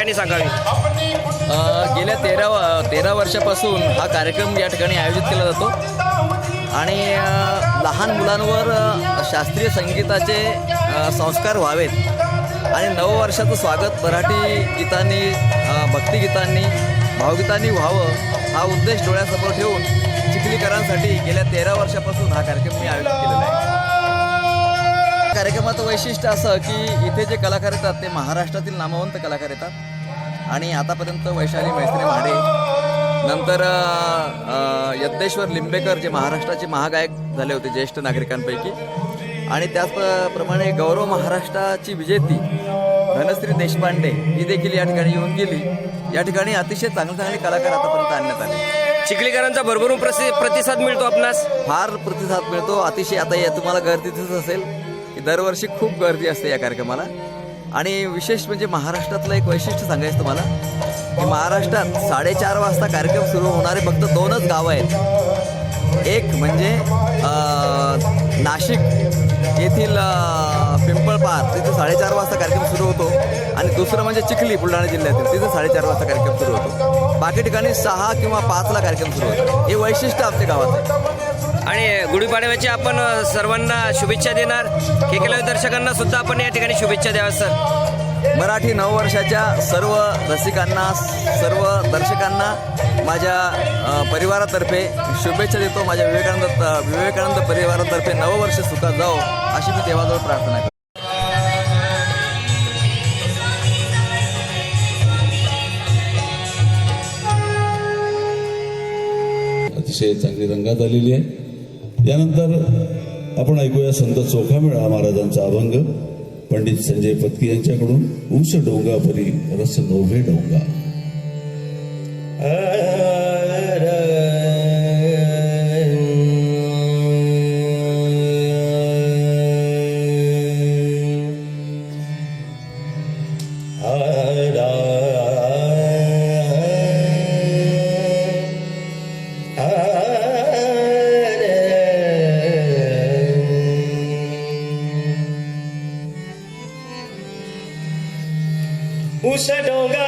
ठिकाणी सांगावी? गेल्या तेरा तेरा वर्षापासून हा कार्यक्रम या ठिकाणी आयोजित केला जातो. आणि लहान मुलांवर शास्त्रीय संगीताचे संस्कार व्हावेत. आणि नववर्षाचं स्वागत मराठी गीतांनी भक्तिगीतांनी भावगीतांनी व्हावं हा उद्देश डोळ्यासमोर ठेवून चिखलीकरांसाठी गेल्या तेरा वर्षापासून हा कार्यक्रम मी आयोजित केलेला आहे. कार्यक्रमाचं वैशिष्ट्य असं की इथे जे कलाकार येतात ते महाराष्ट्रातील नामवंत कलाकार येतात. आणि आतापर्यंत वैशाली मैत्री म्हाडे नंतर यज्ञेश्वर लिंबेकर जे महाराष्ट्राचे महागायक झाले होते ज्येष्ठ नागरिकांपैकी. आणि त्याचप्रमाणे गौरव महाराष्ट्राची विजेती धनश्री देशपांडे ही देखील या ठिकाणी येऊन गेली. या ठिकाणी अतिशय चांगले चांगले कलाकार आतापर्यंत आणण्यात आले. चिखलीकरांचा भरभरून प्रसि प्रतिसाद मिळतो आपणास? फार प्रतिसाद मिळतो. अतिशय आता या तुम्हाला गर्दी दिसत असेल. दरवर्षी खूप गर्दी असते या कार्यक्रमाला. आणि विशेष म्हणजे महाराष्ट्रातलं एक वैशिष्ट्य सांगायचं तुम्हाला की महाराष्ट्रात साडेचार वाजता कार्यक्रम सुरू होणारे फक्त दोनच गावं आहेत. एक म्हणजे नाशिक येथील पिंपळपार तिथे साडेचार वाजता कार्यक्रम सुरू होतो. आणि दुसरं म्हणजे चिखली बुलढाणा जिल्ह्यातील तिथे साडेचार वाजता कार्यक्रम सुरू होतो. बाकी ठिकाणी सहा किंवा पाचला कार्यक्रम सुरू होतो. हे वैशिष्ट्य आमच्या गावात आहे. आणि गुढीपाडव्याची आपण सर्वांना शुभेच्छा देणार. केकलव्य दर्शकांना सुद्धा आपण या ठिकाणी शुभेच्छा द्याव्या सर. मराठी नववर्षाच्या सर्व रसिकांना सर्व दर्शकांना माझ्या परिवारातर्फे शुभेच्छा देतो. माझ्या विवेकानंद विवेकानंद परिवारातर्फे नववर्ष सुखात जाओ अशी मी देवाजवळ प्रार्थना करतो. अतिशय चांगली रंगात आलेली आहे. यानंतर आपण ऐकूया संत चोखामेळा महाराजांचा अभंग पंडित संजय पत्की यांच्याकडून उंच डोंगा परी रस नोभे डोंगा उस डोंगा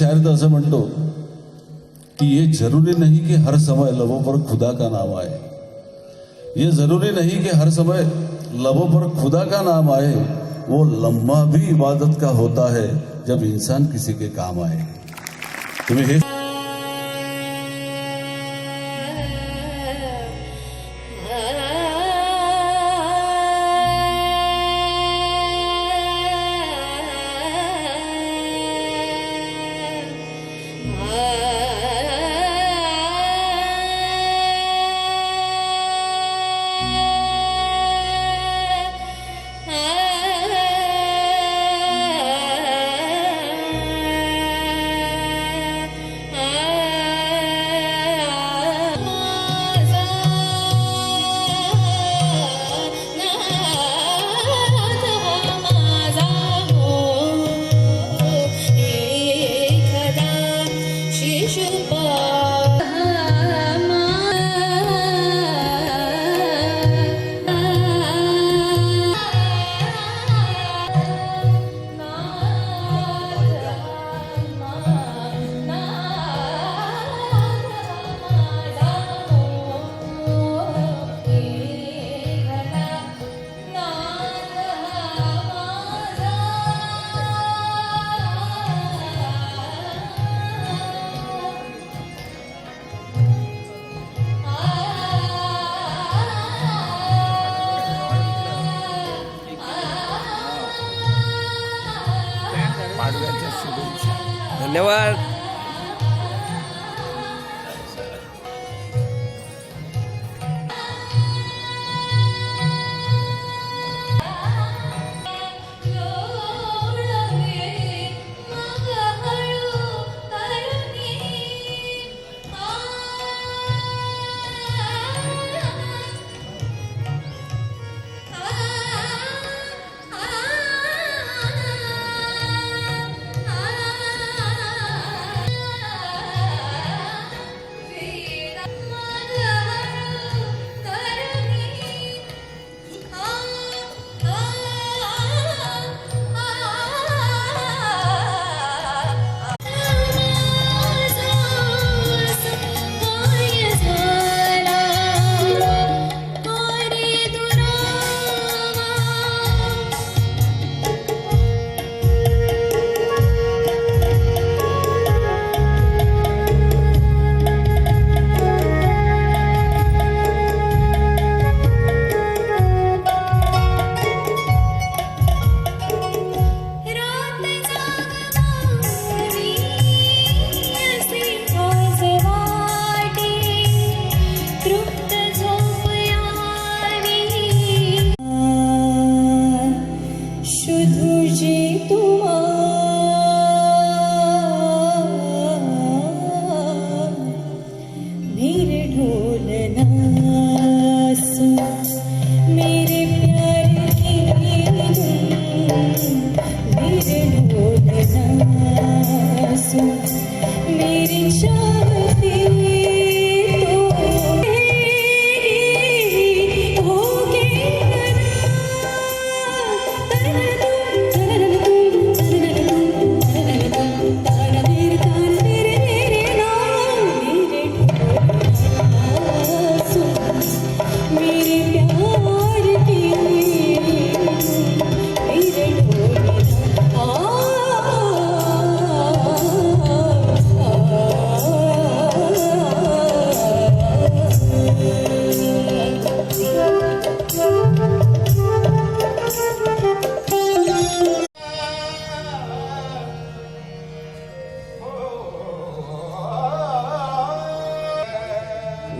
शायर तर असं म्हणतो कि ये ज़रूरी नहीं कि हर समय लबों पर खुदा का नाम आए. ये ज़रूरी नहीं कि हर समय लबों पर खुदा का नाम आए, वो लम्हा भी इबादत का होता है जब इंसान किसी के काम आए। तुम्ही हे I what?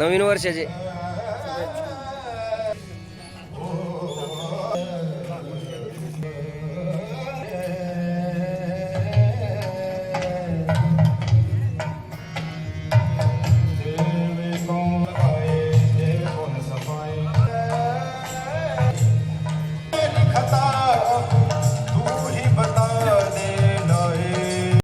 नवीन वर्षाचे.